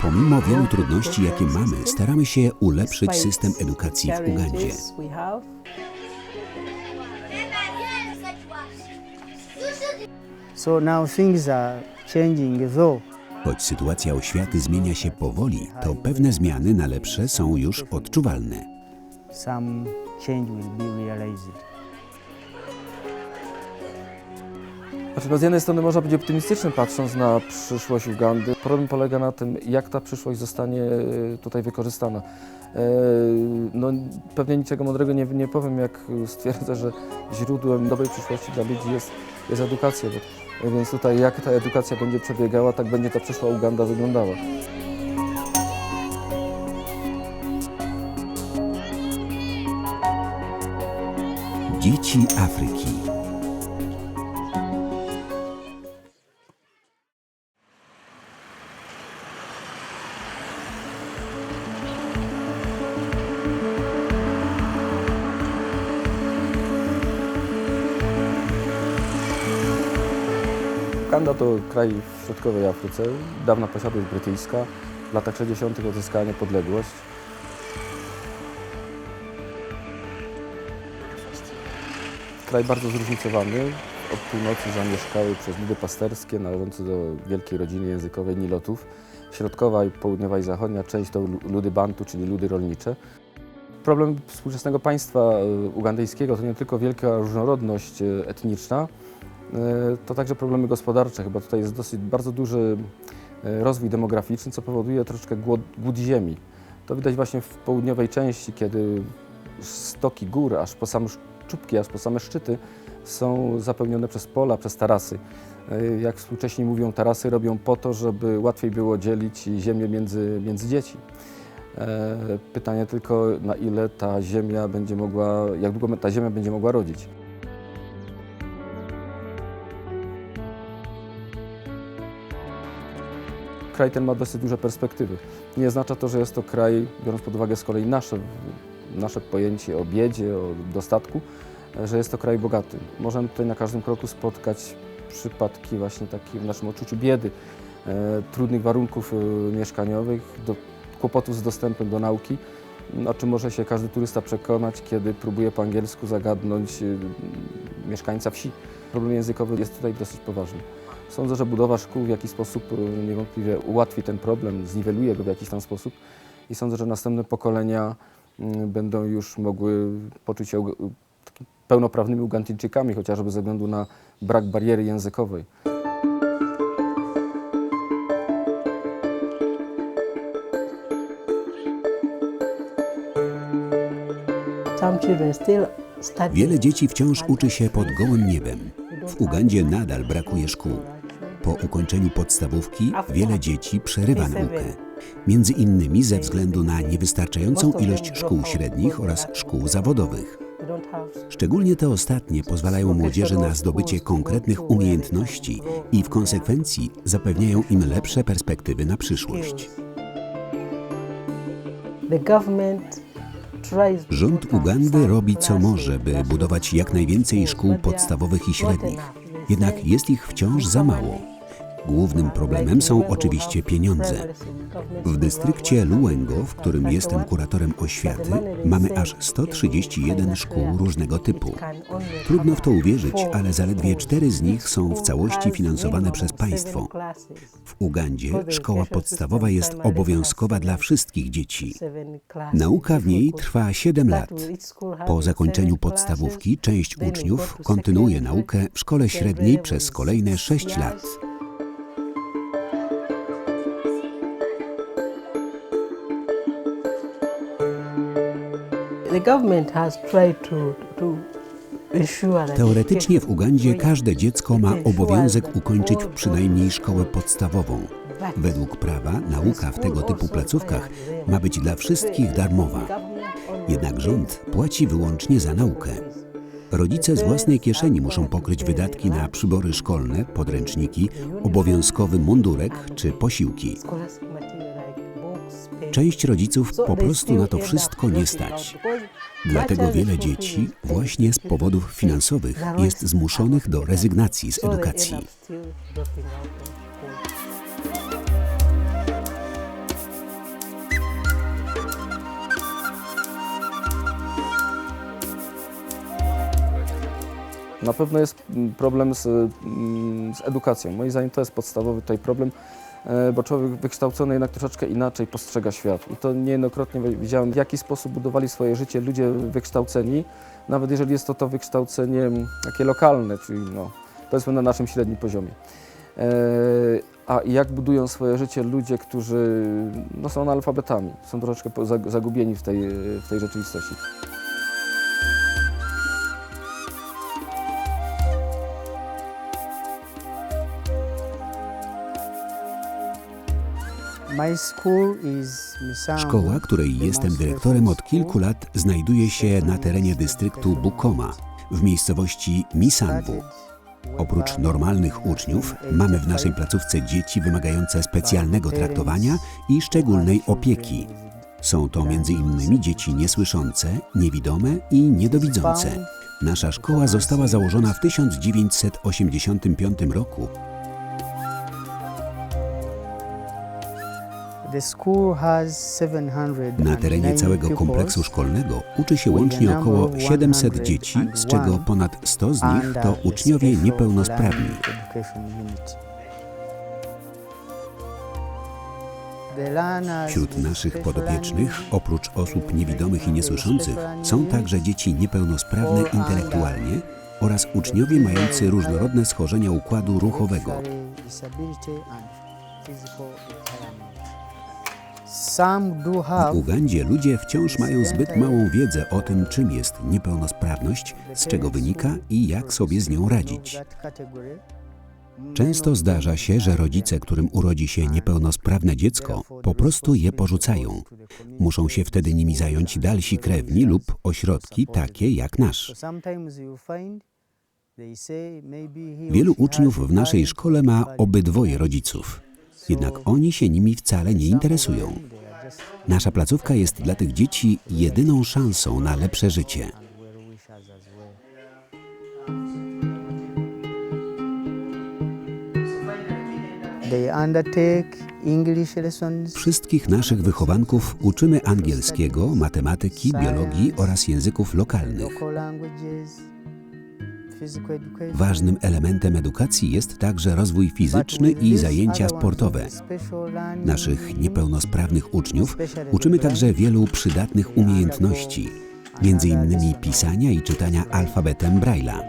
Pomimo wielu trudności, jakie mamy, staramy się ulepszyć system edukacji w Ugandzie. challenges we have. So now things are changing, though Choć sytuacja oświaty zmienia się powoli, to pewne zmiany na lepsze są już odczuwalne. some change will be realized. Znaczy, no z jednej strony można być optymistycznym patrząc na przyszłość Ugandy. Problem polega na tym, jak ta przyszłość zostanie e, tutaj wykorzystana. E, No, pewnie niczego mądrego nie, nie powiem, jak stwierdzę, że źródłem dobrej przyszłości dla ludzi jest, jest edukacja. Bo, więc tutaj jak ta edukacja będzie przebiegała, tak będzie ta przyszła Uganda wyglądała. Dzieci Afryki. Uganda to kraj w środkowej Afryce, dawna posiadłość brytyjska. W latach 60. odzyskała niepodległość. Kraj bardzo zróżnicowany. Od północy zamieszkały przez ludy pasterskie należące do wielkiej rodziny językowej Nilotów. Środkowa i południowa i zachodnia część to lu- ludy Bantu, czyli ludy rolnicze. Problem współczesnego państwa e, ugandyjskiego to nie tylko wielka różnorodność e, etniczna, to także problemy gospodarcze. Chyba tutaj jest dosyć bardzo duży e, rozwój demograficzny, co powoduje troszeczkę głód, głód ziemi. To widać właśnie w południowej części, kiedy stoki gór, aż po same czubki, aż po same szczyty są zapełnione przez pola, przez tarasy. E, Jak współcześni mówią, tarasy robią po to, żeby łatwiej było dzielić ziemię między, między dzieci. E, Pytanie tylko, na ile ta ziemia będzie mogła, jak długo ta ziemia będzie mogła rodzić. Kraj ten ma dosyć duże perspektywy. Nie oznacza to, że jest to kraj, biorąc pod uwagę z kolei nasze, nasze pojęcie o biedzie, o dostatku, że jest to kraj bogaty. Możemy tutaj na każdym kroku spotkać przypadki właśnie takie w naszym odczuciu biedy, e, trudnych warunków e, mieszkaniowych, do, kłopotów z dostępem do nauki, o czym może się każdy turysta przekonać, kiedy próbuje po angielsku zagadnąć e, mieszkańca wsi. Problem językowy jest tutaj dosyć poważny. Sądzę, że budowa szkół w jakiś sposób e, niewątpliwie ułatwi ten problem, zniweluje go w jakiś tam sposób i sądzę, że następne pokolenia mm, będą już mogły poczuć się pełnoprawnymi Ugandyjczykami, chociażby ze względu na brak bariery językowej. Wiele dzieci wciąż uczy się pod gołym niebem. W Ugandzie nadal brakuje szkół. Po ukończeniu podstawówki wiele dzieci przerywa naukę. Między innymi ze względu na niewystarczającą ilość szkół średnich oraz szkół zawodowych. Szczególnie te ostatnie pozwalają młodzieży na zdobycie konkretnych umiejętności i w konsekwencji zapewniają im lepsze perspektywy na przyszłość. Rząd Ugandy robi co może, by budować jak najwięcej szkół podstawowych i średnich. Jednak jest ich wciąż za mało. Głównym problemem są oczywiście pieniądze. W dystrykcie Luengo, w którym jestem kuratorem oświaty, mamy aż 131 szkół różnego typu. Trudno w to uwierzyć, ale zaledwie cztery z nich są w całości finansowane przez państwo. W Ugandzie szkoła podstawowa jest obowiązkowa dla wszystkich dzieci. Nauka w niej trwa 7 lat. Po zakończeniu podstawówki część uczniów kontynuuje naukę w szkole średniej przez kolejne 6 lat. Teoretycznie w Ugandzie każde dziecko ma obowiązek ukończyć przynajmniej szkołę podstawową. Według prawa nauka w tego typu placówkach ma być dla wszystkich darmowa. Jednak rząd płaci wyłącznie za naukę. Rodzice z własnej kieszeni muszą pokryć wydatki na przybory szkolne, podręczniki, obowiązkowy mundurek czy posiłki. Część rodziców po prostu na to wszystko nie stać. Dlatego wiele dzieci właśnie z powodów finansowych jest zmuszonych do rezygnacji z edukacji. Na pewno jest problem z, mm, z edukacją. Moim zdaniem to jest podstawowy tutaj problem bo człowiek wykształcony jednak troszeczkę inaczej postrzega świat. I to niejednokrotnie widziałem, w jaki sposób budowali swoje życie ludzie wykształceni, nawet jeżeli jest to to wykształcenie mm, takie lokalne, czyli no, powiedzmy na naszym średnim poziomie. E, A jak budują swoje życie ludzie, którzy no, są analfabetami, są troszeczkę zagubieni w tej, w tej rzeczywistości. Szkoła, której jestem dyrektorem od kilku lat, znajduje się na terenie dystryktu Bukoma, w miejscowości Misanbu. Oprócz normalnych uczniów, mamy w naszej placówce dzieci wymagające specjalnego traktowania i szczególnej opieki. Są to m.in. dzieci niesłyszące, niewidome i niedowidzące. Nasza szkoła została założona w 1985 roku. Na terenie całego kompleksu szkolnego uczy się łącznie około 700 dzieci, z czego ponad 100 z nich to uczniowie niepełnosprawni. Wśród naszych podopiecznych, oprócz osób niewidomych i niesłyszących, są także dzieci niepełnosprawne intelektualnie oraz uczniowie mający różnorodne schorzenia układu ruchowego. W Ugandzie ludzie wciąż mają zbyt małą wiedzę o tym, czym jest niepełnosprawność, z czego wynika i jak sobie z nią radzić. Często zdarza się, że rodzice, którym urodzi się niepełnosprawne dziecko, po prostu je porzucają. Muszą się wtedy nimi zająć dalsi krewni lub ośrodki takie jak nasz. Wielu uczniów w naszej szkole ma obydwoje rodziców. Jednak oni się nimi wcale nie interesują. Nasza placówka jest dla tych dzieci jedyną szansą na lepsze życie. Wszystkich naszych wychowanków uczymy angielskiego, matematyki, biologii oraz języków lokalnych. Ważnym elementem edukacji jest także rozwój fizyczny i zajęcia sportowe. Naszych niepełnosprawnych uczniów uczymy także wielu przydatnych umiejętności, innymi pisania i czytania alfabetem Braille'a.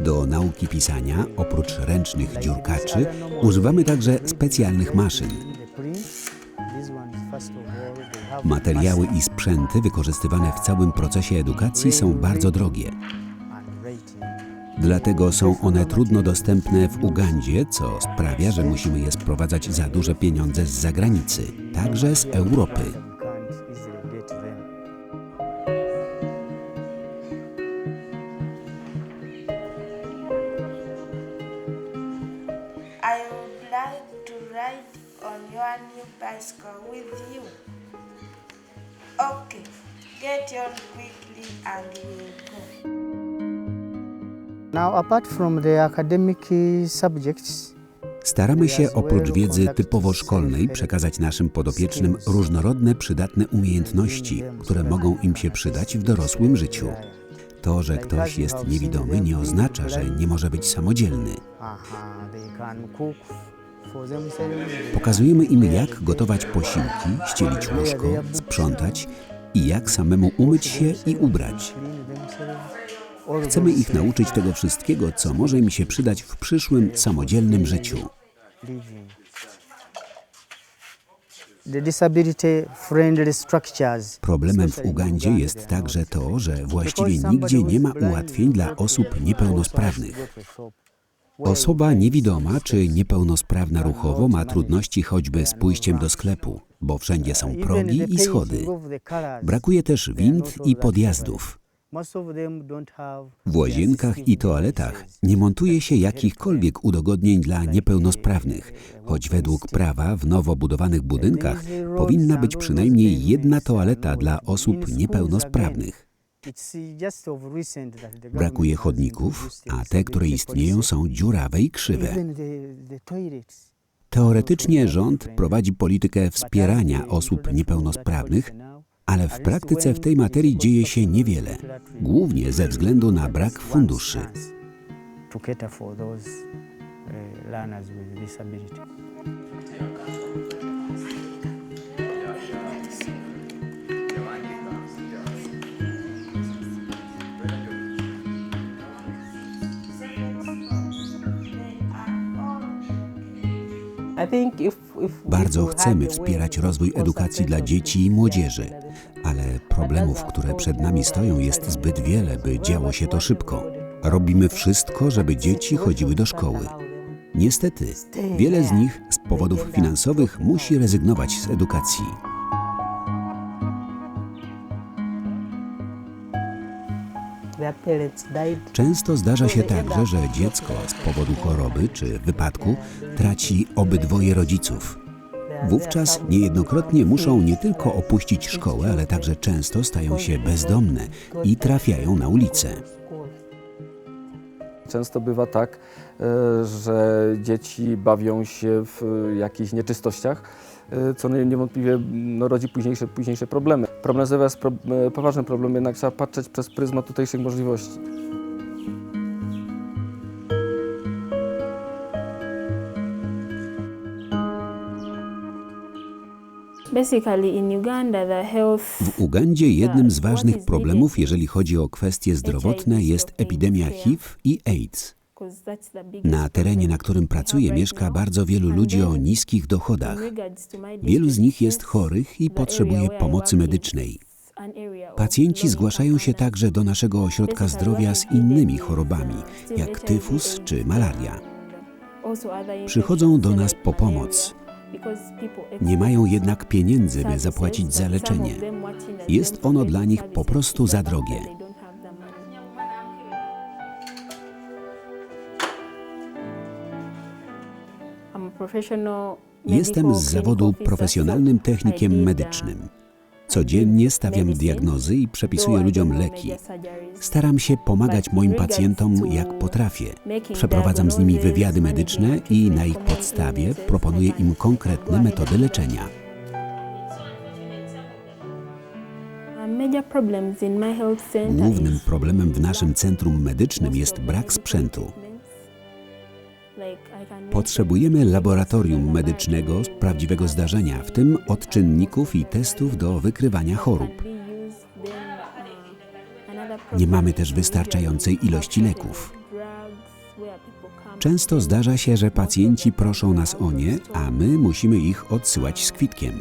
Do nauki pisania, oprócz ręcznych dziurkaczy, używamy także specjalnych maszyn. Materiały i sprzęty wykorzystywane w całym procesie edukacji są bardzo drogie. Dlatego są one trudno dostępne w Ugandzie, co sprawia, że musimy je sprowadzać za duże pieniądze z zagranicy, także z Europy. Get on quickly and we'll go. Now, apart from the academic subjects, Staramy się oprócz wiedzy typowo szkolnej przekazać naszym podopiecznym różnorodne, przydatne umiejętności, które mogą im się przydać w dorosłym życiu. To, że ktoś jest niewidomy, nie oznacza, że nie może być samodzielny. Pokazujemy im, jak gotować posiłki, ścielić łóżko, sprzątać i jak samemu umyć się i ubrać. Chcemy ich nauczyć tego wszystkiego, co może im się przydać w przyszłym samodzielnym życiu. Problemem w Ugandzie jest także to, że właściwie nigdzie nie ma ułatwień dla osób niepełnosprawnych. Osoba niewidoma czy niepełnosprawna ruchowo ma trudności choćby z pójściem do sklepu, bo wszędzie są progi i schody. Brakuje też wind i podjazdów. W łazienkach i toaletach nie montuje się jakichkolwiek udogodnień dla niepełnosprawnych, choć według prawa w nowo budowanych budynkach powinna być przynajmniej jedna toaleta dla osób niepełnosprawnych. Brakuje chodników, a te, które istnieją, są dziurawe i krzywe. Teoretycznie rząd prowadzi politykę wspierania osób niepełnosprawnych, ale w praktyce w tej materii dzieje się niewiele. głównie ze względu na brak funduszy. Bardzo chcemy wspierać rozwój edukacji dla dzieci i młodzieży, problemów, które przed nami stoją, jest zbyt wiele, by działo się to szybko. Robimy wszystko, żeby dzieci chodziły do szkoły. Niestety, wiele z nich z powodów finansowych musi rezygnować z edukacji. Często zdarza się także, że dziecko z powodu choroby czy wypadku traci obydwoje rodziców. Wówczas niejednokrotnie muszą nie tylko opuścić szkołę, ale także często stają się bezdomne i trafiają na ulicę. Często bywa tak, e, że dzieci bawią się w jakichś nieczystościach, e, co nie- niewątpliwie no, rodzi późniejsze, późniejsze problemy. Problem nazywa jest e, poważny problem, jednak trzeba patrzeć przez pryzmat tutejszych możliwości. W Ugandzie jednym z ważnych problemów, jeżeli chodzi o kwestie zdrowotne, jest epidemia HIV i AIDS. Na terenie, na którym pracuję, mieszka bardzo wielu ludzi o niskich dochodach. Wielu z nich jest chorych i potrzebuje pomocy medycznej. Pacjenci zgłaszają się także do naszego ośrodka zdrowia z innymi chorobami, uh, jak tyfus czy malaria. Przychodzą do nas po pomoc. Nie mają jednak pieniędzy, by zapłacić za leczenie. Jest ono dla nich po prostu za drogie. Jestem z zawodu profesjonalnym technikiem uh, medycznym. Codziennie stawiam diagnozy i przepisuję ludziom leki. Staram się pomagać moim pacjentom to jak potrafię. Przeprowadzam z nimi wywiady medyczne i na ich podstawie proponuję im konkretne metody leczenia. Głównym problemem w naszym centrum medycznym jest brak sprzętu. Potrzebujemy laboratorium medycznego z prawdziwego zdarzenia, w tym odczynników i testów do wykrywania chorób. Nie mamy też wystarczającej ilości leków. Często zdarza się, że pacjenci proszą nas o nie, a my musimy ich odsyłać z kwitkiem.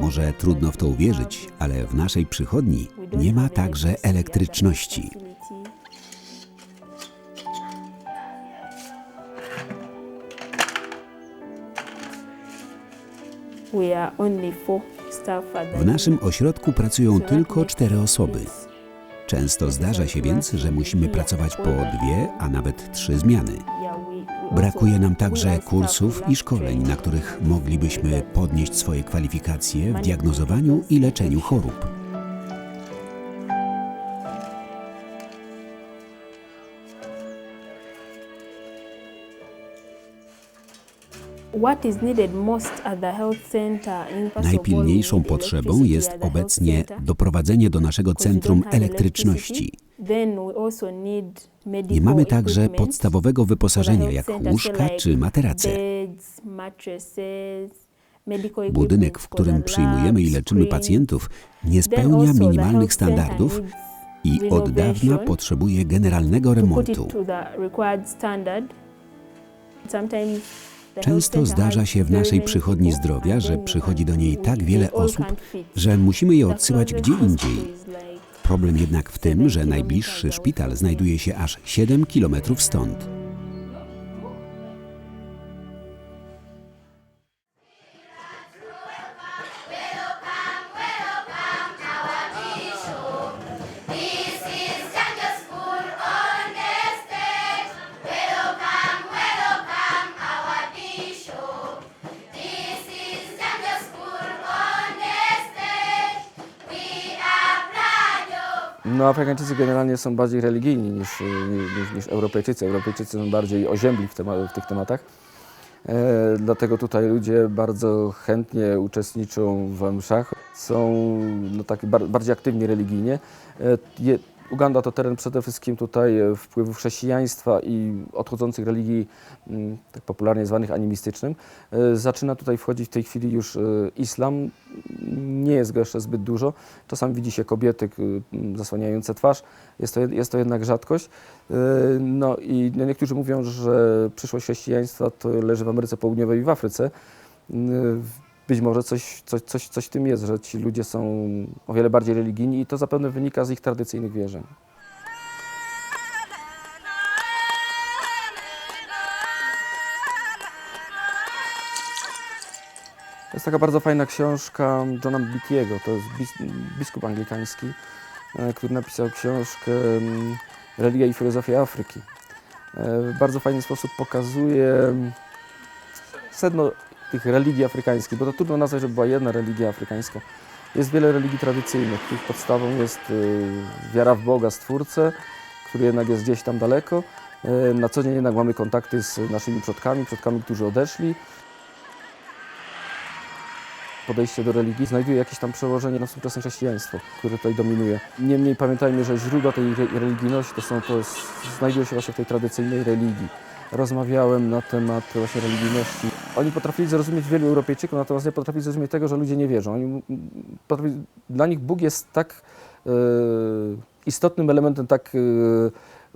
Może trudno w to uwierzyć, ale w naszej przychodni nie ma także elektryczności. W naszym ośrodku pracują tylko cztery osoby. Często zdarza się więc, że musimy pracować po dwie, a nawet trzy zmiany. Brakuje nam także kursów i szkoleń, na których moglibyśmy podnieść swoje kwalifikacje w diagnozowaniu i leczeniu chorób. Najpilniejszą potrzebą jest obecnie doprowadzenie do naszego centrum elektryczności. Nie mamy także podstawowego wyposażenia, jak łóżka czy materace. Budynek, w którym przyjmujemy i leczymy pacjentów, nie spełnia minimalnych standardów i od dawna potrzebuje generalnego remontu. Często zdarza się w naszej przychodni zdrowia, że przychodzi do niej tak wiele osób, że musimy je odsyłać gdzie indziej. Problem jednak w tym, że najbliższy szpital znajduje się aż 7 kilometrów stąd. No, Afrykańczycy generalnie są bardziej religijni niż, niż, niż Europejczycy. Europejczycy są bardziej oziębli w, tema, w tych tematach. E, dlatego tutaj ludzie bardzo chętnie uczestniczą w mszach, są no, tak bar, bardziej aktywni religijnie. E, je, Uganda to teren przede wszystkim tutaj e, wpływów chrześcijaństwa i odchodzących religii, mm, tak popularnie zwanych animistycznym. E, Zaczyna tutaj wchodzić w tej chwili już e, islam. Nie jest go jeszcze zbyt dużo. Czasami widzi się kobiety m, zasłaniające twarz. Jest to, jest to jednak rzadkość. E, No i no niektórzy mówią, że przyszłość chrześcijaństwa to leży w Ameryce Południowej i w Afryce. Mm, Być może coś, coś, coś, coś w tym jest, że ci ludzie są o wiele bardziej religijni i to zapewne wynika z ich tradycyjnych wierzeń. Taka bardzo fajna książka Johna Bittiego, to jest bis, biskup anglikański, e, który napisał książkę mm, Religia i filozofia Afryki. E, W bardzo fajny sposób pokazuje mm, sedno tych religii afrykańskich, bo to trudno nazwać, że była jedna religia afrykańska. Jest wiele religii tradycyjnych, których podstawą jest y, wiara w Boga, Stwórcę, który jednak jest gdzieś tam daleko. E, Na co dzień jednak mamy kontakty z naszymi przodkami, przodkami, którzy odeszli. Podejście do religii znajduje jakieś tam przełożenie na współczesne chrześcijaństwo, które tutaj dominuje. Niemniej pamiętajmy, że źródła tej re- religijności to są, to jest, znajduje się właśnie w tej tradycyjnej religii. Rozmawiałem na temat właśnie religijności. Oni potrafili zrozumieć wielu Europejczyków, natomiast nie potrafili zrozumieć tego, że ludzie nie wierzą. Oni, potrafili, dla nich Bóg jest tak e, istotnym elementem, tak e,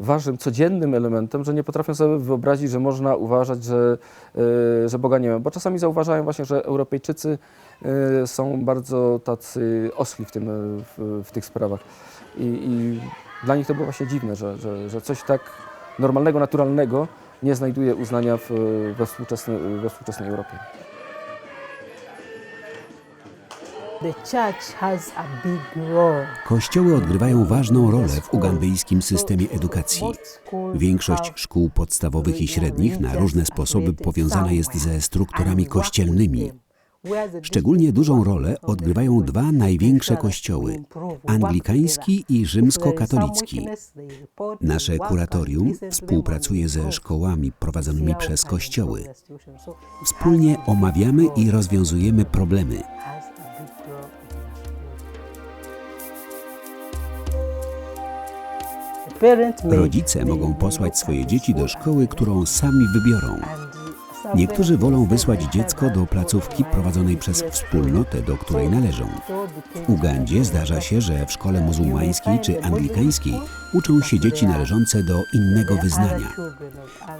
ważnym, codziennym elementem, że nie potrafią sobie wyobrazić, że można uważać, że, e, że Boga nie ma. Bo czasami zauważają właśnie, że Europejczycy e, są bardzo tacy oschli w, tym, e, w, w tych sprawach. I, I dla nich to było właśnie dziwne, że, że, że coś tak normalnego, naturalnego nie znajduje uznania w, we, współczesnej, we współczesnej Europie. Kościoły odgrywają ważną rolę w ugandyjskim systemie edukacji. Większość szkół podstawowych i średnich na różne sposoby powiązana jest ze strukturami kościelnymi. Szczególnie dużą rolę odgrywają dwa największe kościoły anglikański i rzymskokatolicki. Nasze kuratorium współpracuje ze szkołami prowadzonymi przez kościoły. Wspólnie omawiamy i rozwiązujemy problemy. Rodzice mogą posłać swoje dzieci do szkoły, którą sami wybiorą. Niektórzy wolą wysłać dziecko do placówki prowadzonej przez wspólnotę, do której należą. W Ugandzie zdarza się, że w szkole muzułmańskiej czy anglikańskiej uczą się dzieci należące do innego wyznania.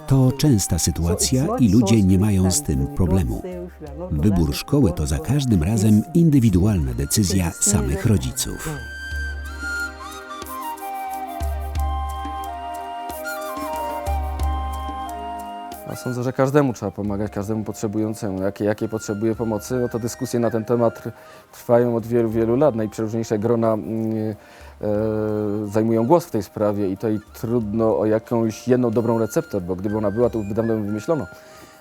To częsta sytuacja i ludzie nie mają z tym problemu. Wybór szkoły to za każdym razem indywidualna decyzja samych rodziców. Ja sądzę, że każdemu trzeba pomagać, każdemu potrzebującemu. Jakie, jakiej potrzebuje pomocy, no to dyskusje na ten temat tr- trwają od wielu, wielu lat. Najprzeróżniejsze grona mm, e, zajmują głos w tej sprawie i tutaj trudno o jakąś jedną dobrą receptę, bo gdyby ona była, to już dawno ją wymyślono.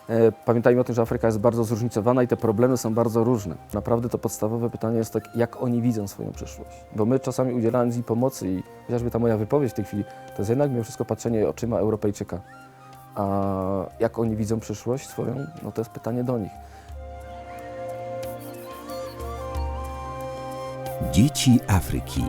E, Pamiętajmy o tym, że Afryka jest bardzo zróżnicowana i te problemy są bardzo różne. Naprawdę to podstawowe pytanie jest tak, jak oni widzą swoją przyszłość. Bo my czasami udzielając im pomocy i chociażby ta moja wypowiedź w tej chwili, to jest jednak mimo wszystko patrzenie oczyma Europejczyka. A jak oni widzą przyszłość swoją, no to jest pytanie do nich. Dzieci Afryki